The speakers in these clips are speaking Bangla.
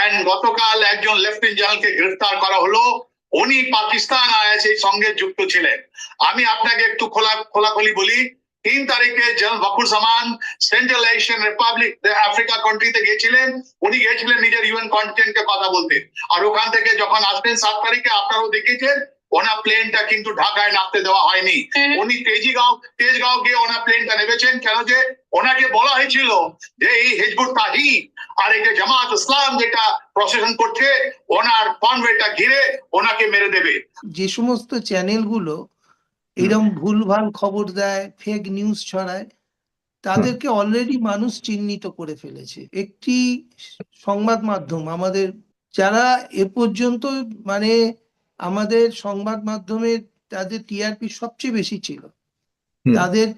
অ্যান্ড গতকাল একজন লেফটেন্যান্ট জেনারেলকে গ্রেফতার করা হলো। উনি পাকিস্তান আইএসএর সঙ্গে যুক্ত ছিলেন। আমি আপনাকে একটু খোলা, খোলাখুলি বলি, তিন তারিখে জেনারেল বাকুর সামান সেন্ট্রাল এশিয়ান রিপাবলিক আফ্রিকা কান্ট্রিতে গিয়েছিলেন উনি গিয়েছিলেন নিজের ইউএন কন্টিনেন্টে কথা বলতে। আর ওখান থেকে যখন আসবেন সাত তারিখে, আপনারাও দেখেছেন ওনার প্লেনটা কিন্তু ঢাকায় নামতে দেওয়া হয়নি। উনি তেজিগাঁও তেজগাঁও গিয়ে ওনার প্লেনটা নেমেছেন। কেন যে ওনাকে বলা হয়েছিল যে এই হিজবুত তাহিদ আর এই যে জামাত ইসলাম যেটা প্রসেশন করছে ওনার কনভেটা ঘিরে ওনাকে মেরে দেবে। যে সমস্ত চ্যানেলগুলো এরকম ভুলভাল খবর দেয় ফেক নিউজ ছড়ায় তাদেরকে অলরেডি মানুষ চিহ্নিত করে ফেলেছে। একটি সংবাদ মাধ্যম আমাদের যারা এ পর্যন্ত মানে আমাদের সংবাদ মাধ্যমে তাদের টিআরপি সবচেয়ে বেশি ছিল। তাদের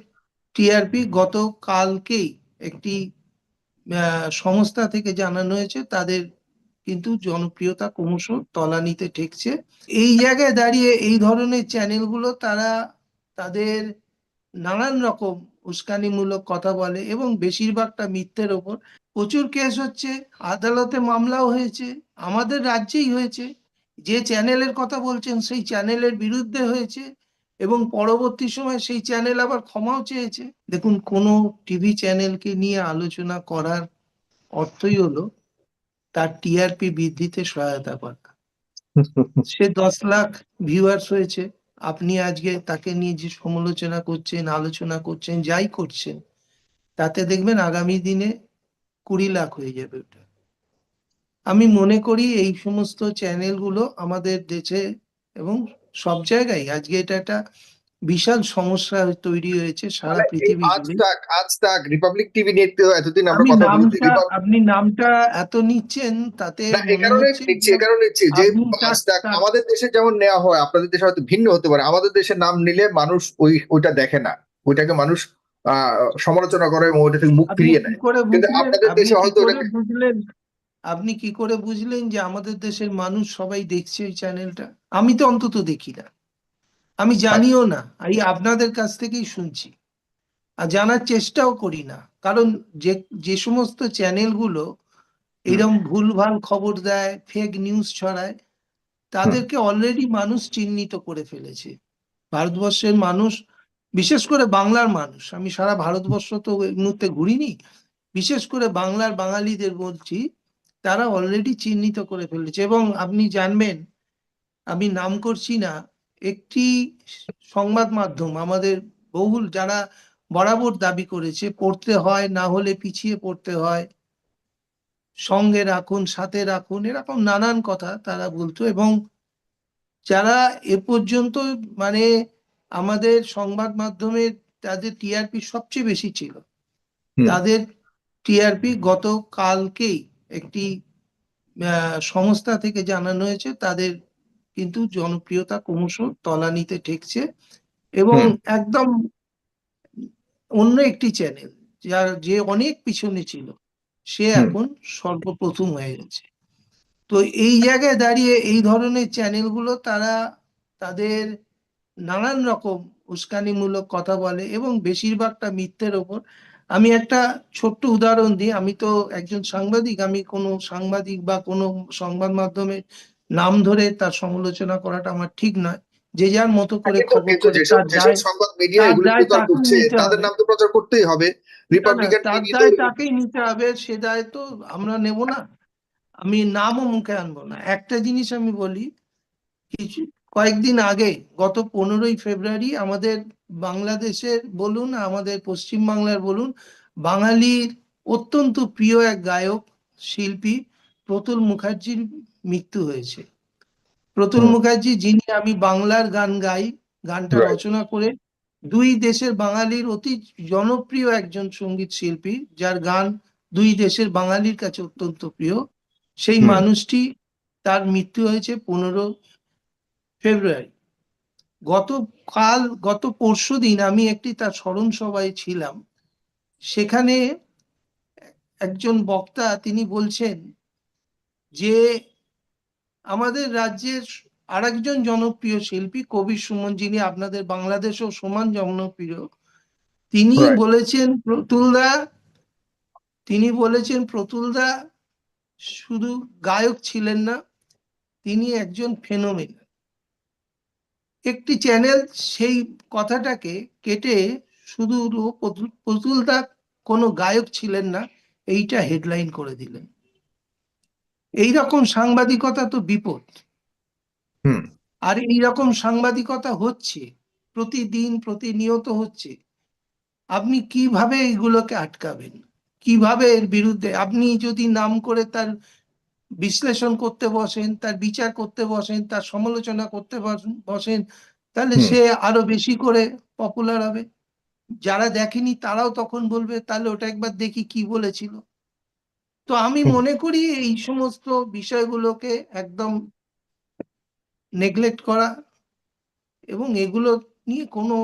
টিআরপি গতকালকেই একটি আহ, সংস্থা থেকে জানানো হয়েছে তাদের কিন্তু জনপ্রিয়তা ক্রমশ তলানিতে ঠেকছে। এই জায়গায় দাঁড়িয়ে এই ধরনের চ্যানেলগুলো তারা তাদের নানান রকম উস্কানিমূলক কথা বলে এবং বেশিরভাগটা মিথ্যের ওপর। প্রচুর কেস হচ্ছে আদালতে মামলাও হয়েছে আমাদের রাজ্যেই হয়েছে। যে চ্যানেলের কথা বলছেন, সেই চ্যানেলের বিরুদ্ধে হয়েছে এবং পরবর্তী সময় সেই চ্যানেল আবার ক্ষমাও চেয়েছে। দেখুন, কোনো টিভি চ্যানেলকে নিয়ে আলোচনা করার অর্থই হলো তার টিআরপি বৃদ্ধিতে সহায়তা করা। সে দশ লাখ ভিউয়ার্স হয়েছে। আপনি আজকে তাকে নিয়ে যে সমালোচনা করছেন, আলোচনা করছেন, যাই করছেন, তাতে দেখবেন আগামী দিনে কুড়ি লাখ হয়ে যাবে ওটা। আমি মনে করি এই সমস্ত চ্যানেলগুলো আমাদের দেশে এবং সব জায়গায় আজকে এটা একটা বিশাল সমস্যা তৈরি হয়েছে সারা পৃথিবী আজ তাক রিপাবলিক টিভি নিয়ে এতদিন আমরা কথা বলছি আপনি নামটা এত নিচ্ছেন তাতে নিচ্ছি কারণে নিচ্ছি যে আজ তাক আমাদের দেশে যেমন নেওয়া হয় আপনাদের দেশে হয়তো ভিন্ন হতে পারে আমাদের দেশে নাম নিলে মানুষ ওই ওইটা দেখে না ওইটাকে মানুষ আহ সমালোচনা করে এবং ওইটা থেকে মুখ ফিরিয়ে নেয়। কিন্তু আপনাদের দেশে হয়তো আপনি কি করে বুঝলেন যে আমাদের দেশের মানুষ সবাই দেখছে ওই চ্যানেলটা? আমি তো অন্তত দেখি না। আমি জানিও না এই আপনাদের কাছ থেকেই শুনছি। আর জানার চেষ্টাও করি না। কারণ যে যে সমস্ত চ্যানেলগুলো এরকম ভুলভাল খবর দেয় ফেক নিউজ ছড়ায় তাদেরকে অলরেডি মানুষ চিহ্নিত করে ফেলেছে। ভারতবর্ষের মানুষ বিশেষ করে বাংলার মানুষ আমি সারা ভারতবর্ষ তো এই মুহূর্তে ঘুরিনি বিশেষ করে বাংলার বাঙালিদের বলছি তারা অলরেডি চিহ্নিত করে ফেলেছে এবং আপনি জানবেন আমি নাম করছি না একটি সংবাদ মাধ্যম আমাদের বহুল যারা বরাবর দাবি করেছে পড়তে হয় না হলে পিছিয়ে পড়তে হয় সঙ্গে রাখুন সাথে রাখুন এরকম নানান কথা তারা বলতো এবং যারা এ পর্যন্ত মানে আমাদের সংবাদ মাধ্যমের তাদের টিআরপি সবচেয়ে বেশি ছিল। তাদের টিআরপি গতকালকেই একটি সংস্থা থেকে জানানো হয়েছে তাদের কিন্তু জনপ্রিয়তা ক্রমশ তলানিতে ঠেকছে এবং একদম অন্য একটি চ্যানেল যার যে অনেক পিছনে ছিল সে এখন সর্বপ্রথম হয়ে গেছে। তো এই জায়গায় দাঁড়িয়ে এই ধরনের চ্যানেলগুলো তারা তাদের নানান রকম উস্কানিমূলক কথা বলে এবং বেশিরভাগটা মিথ্যের ওপর আমি একটা ছোট্ট উদাহরণ দিই। আমি তো একজন সাংবাদিক আমি কোনো সাংবাদিক বা কোনো সংবাদ মাধ্যমে নাম ধরে তার সমালোচনা করাটা আমার ঠিক নয়। যে যার মতো করে খবর সংবাদ মিডিয়া করছে তাদের। নাম তো প্রচার করতেই হবে। রিপাবলিকান তাকেই নিতে হবে। সে দায় তো আমরা নেব না। আমি নামও মুখে আনব না। একটা জিনিস আমি বলি কিছু কয়েকদিন আগে গত পনেরোই ফেব্রুয়ারি আমাদের বাংলাদেশের বলুন আমাদের পশ্চিম বাংলার বলুন বাঙালির অত্যন্ত প্রিয় এক গায়ক শিল্পী প্রতুল মুখার্জির মৃত্যু হয়েছে। প্রতুল মুখার্জি যিনি আমি বাংলার গান গাই গানটা রচনা করে দুই দেশের বাঙালির অতি জনপ্রিয় একজন সংগীত শিল্পী যার গান দুই দেশের বাঙালির কাছে অত্যন্ত প্রিয়। সেই মানুষটি তার মৃত্যু হয়েছে পনেরো ফেব্রুয়ারি। গতকাল গত পরশু দিন আমি একটি তার স্মরণ সভায় ছিলাম সেখানে একজন বক্তা তিনি বলছেন যে আমাদের রাজ্যের আরেকজন জনপ্রিয় শিল্পী কবি সুমন যিনি আপনাদের বাংলাদেশেও সমান জনপ্রিয় তিনি. বলেছেন প্রতুলদা তিনি বলেছেন প্রতুলদা শুধু গায়ক ছিলেন না তিনি একজন ফেনোমেন একটি চ্যানেল সেই কথাটাকে কেটে শুধু প্রতুল- দা কোনো গায়ক ছিলেন না এইটা হেডলাইন করে দিলেন। এই রকম সাংবাদিকতা তো বিপদ। হুম। আর এই রকম সাংবাদিকতা হচ্ছে প্রতিদিন প্রতিনিয়ত হচ্ছে। আপনি কীভাবে এগুলোকে আটকাবেন? কীভাবে এর বিরুদ্ধে আপনি যদি নাম করে তার বিশ্লেষণ করতে বসেন তার বিচার করতে বসেন তার সমালোচনা করতে বসেন- তাহলে সে আরও বেশি করে পপুলার হবে। যারা দেখেনি তারাও তখন বলবে তাহলে ওটা একবার দেখি কি বলেছিল। তো আমি মনে করি এই সমস্ত বিষয়গুলোকে একদম নেগলেক্ট করা এবং এগুলো নিয়ে কোনো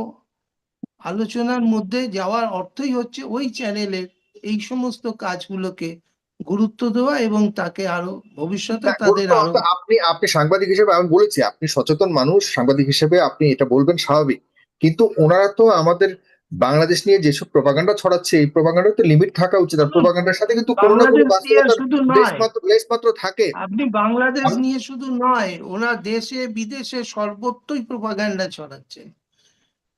আলোচনার মধ্যে যাওয়ার অর্থই হচ্ছে ওই চ্যানেলের এই সমস্ত কাজগুলোকে গুরুত্ব দেওয়া এবং তাকে আরও ভবিষ্যতে তাদের আরও আপনি আপনি সাংবাদিক হিসেবে আমি বলেছি আপনি সচেতন মানুষ সাংবাদিক হিসেবে আপনি এটা বলবেন স্বাভাবিক। কিন্তু ওনারা তো আমাদের বাংলাদেশ নিয়ে যেসব প্রপাগান্ডা ছড়াচ্ছে এই প্রপাগান্ডার তো লিমিট থাকা উচিত। আর প্রপাগান্ডার সাথে কিন্তু কোনো না কোনো বাংলাদেশ নিয়ে শুধু মাত্র থাকে। আপনি বাংলাদেশ নিয়ে শুধু নয় ওনার দেশে বিদেশে সর্বত্রই প্রপাগান্ডা ছড়াচ্ছে।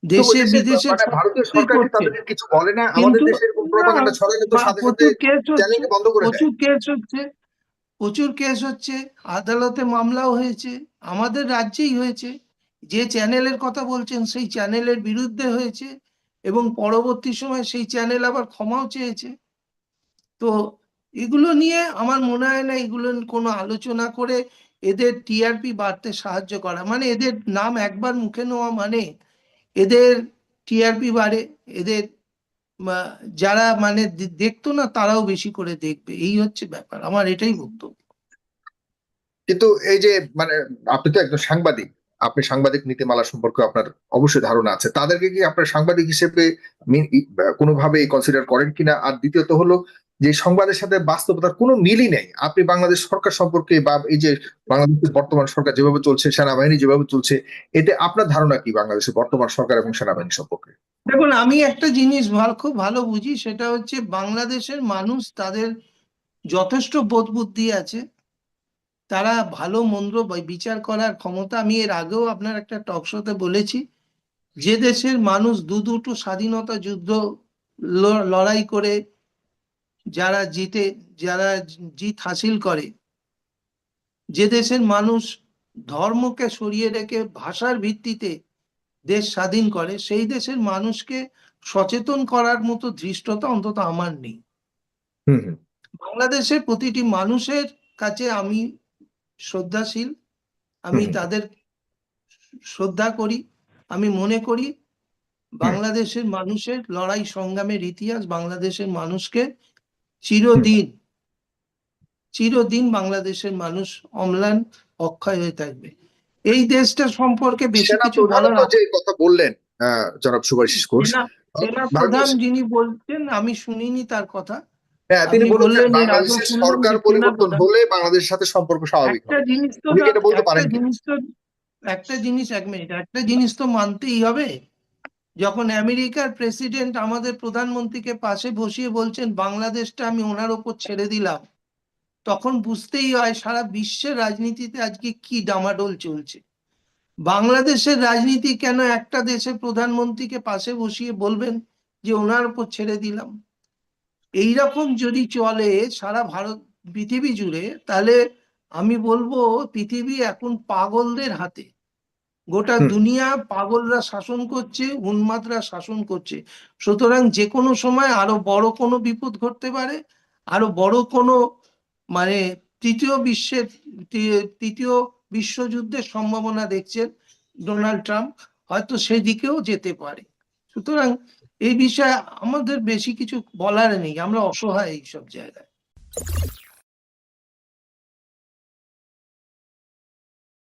দেশে বিদেশে মানে ভারতীয় সরকার তাদের কিছু বলে না। আমাদের দেশে এরকম প্রপাগান্ডা ছড়ালে তো সাথে সাথে প্রচুর কেস হচ্ছে চ্যানেলকে বন্ধ করে প্রচুর কেস হচ্ছে প্রচুর কেস হচ্ছে আদালতে মামলাও হয়েছে আমাদের রাজ্যেই হয়েছে। যে চ্যানেলের কথা বলছেন সেই চ্যানেলের বিরুদ্ধে হয়েছে এবং পরবর্তী সময় সেই চ্যানেল আবার ক্ষমাও চেয়েছে। তো এগুলো নিয়ে আমার মনে হয় না এগুলো কোনো আলোচনা করে এদের টিআরপি বাড়তে সাহায্য করা। মানে এদের নাম একবার মুখে নেওয়া মানে এদের টিআরপি বাড়ে, এদের যারা মানে দেখতো না তারাও বেশি করে দেখবে, এই হচ্ছে ব্যাপার, আমার এটাই বক্তব্য। কিন্তু এই যে মানে আপনি তো একজন সাংবাদিক, আপনি সাংবাদিক নীতিমালা সম্পর্কে আপনার অবশ্যই ধারণা আছে, তাদেরকে কি আপনার সাংবাদিক হিসেবে কোনোভাবে কনসিডার করেন কিনা? আর দ্বিতীয়ত হলো যে সংবাদের সাথে বাস্তবতার কোনো মিলই নেই। আপনি বাংলাদেশ সরকার সম্পর্কে বা এই যে বাংলাদেশের বর্তমান সরকার যেভাবে চলছে, সেনাবাহিনী যেভাবে চলছে, এতে আপনার ধারণা কি বাংলাদেশের বর্তমান সরকার এবং সেনাবাহিনী সম্পর্কে? দেখুন, আমি একটা জিনিস ভালো, খুব ভালো বুঝি, সেটা হচ্ছে বাংলাদেশের মানুষ তাদের যথেষ্ট বোধ বুদ্ধি আছে। তারা ভালো, মন্দ বিচার করার ক্ষমতা, আমি এর আগেও আপনার একটা টক শোতে বলেছি, যে দেশের মানুষ দু দুটো স্বাধীনতা যুদ্ধ লড়াই করে যারা জিতে যারা জিত হাসিল করে যে দেশের মানুষ ধর্মকে সরিয়ে রেখে ভাষার ভিত্তিতে দেশ স্বাধীন করে সেই দেশের মানুষকে সচেতন করার মতো ধৃষ্টতা অন্তত আমার নেই। বাংলাদেশের প্রতিটি মানুষের কাছে আমি শ্রদ্ধাশীল আমি তাদের শ্রদ্ধা করি আমি মনে করি বাংলাদেশের মানুষের লড়াই সংগ্রামের ইতিহাস বাংলাদেশের মানুষকে চিরদিন চিরদিন বাংলাদেশের মানুষ অম্লান অক্ষয় হয়ে থাকবে। এই দেশটা সম্পর্কে বেশি কিছু যে কথা বললেন জনাব সুভাষিস ঘোষ প্রধান যিনি বলছেন আমি শুনিনি তার কথা। হ্যাঁ তিনি বললেন বাংলাদেশের সরকার পরিবর্তন হলে বাংলাদেশের সাথে সম্পর্ক স্বাভাবিক একটা জিনিস তো একটা জিনিস তো একটা জিনিস এক মিনিট একটা জিনিস তো মানতেই হবে। যখন আমেরিকার প্রেসিডেন্ট আমাদের প্রধানমন্ত্রীকে পাশে বসিয়ে বলছেন, বাংলাদেশটা আমি ওনার ওপর ছেড়ে দিলাম, তখন বুঝতেই হয় সারা বিশ্বের রাজনীতিতে আজকে কি ডামাডোল চলছে। বাংলাদেশের রাজনীতি কেন একটা দেশের প্রধানমন্ত্রীকে পাশে বসিয়ে বলবেন যে, ওনার ওপর ছেড়ে দিলাম এইরকম যদি চলে সারা ভারত, পৃথিবী জুড়ে, তাহলে আমি বলব পৃথিবী এখন পাগলদের হাতে। গোটা দুনিয়া পাগলরা শাসন করছে উন্মাদরা শাসন করছে। সুতরাং যে কোনো সময় আরও বড় কোনো বিপদ ঘটতে পারে আরও বড় কোনো মানে তৃতীয় বিশ্বের তৃতীয় বিশ্বযুদ্ধের সম্ভাবনা দেখছেন ডোনাল্ড ট্রাম্প হয়তো সেদিকেও যেতে পারে। সুতরাং এই বিষয়ে আমাদের বেশি কিছু বলার নেই আমরা অসহায় এইসব জায়গায়।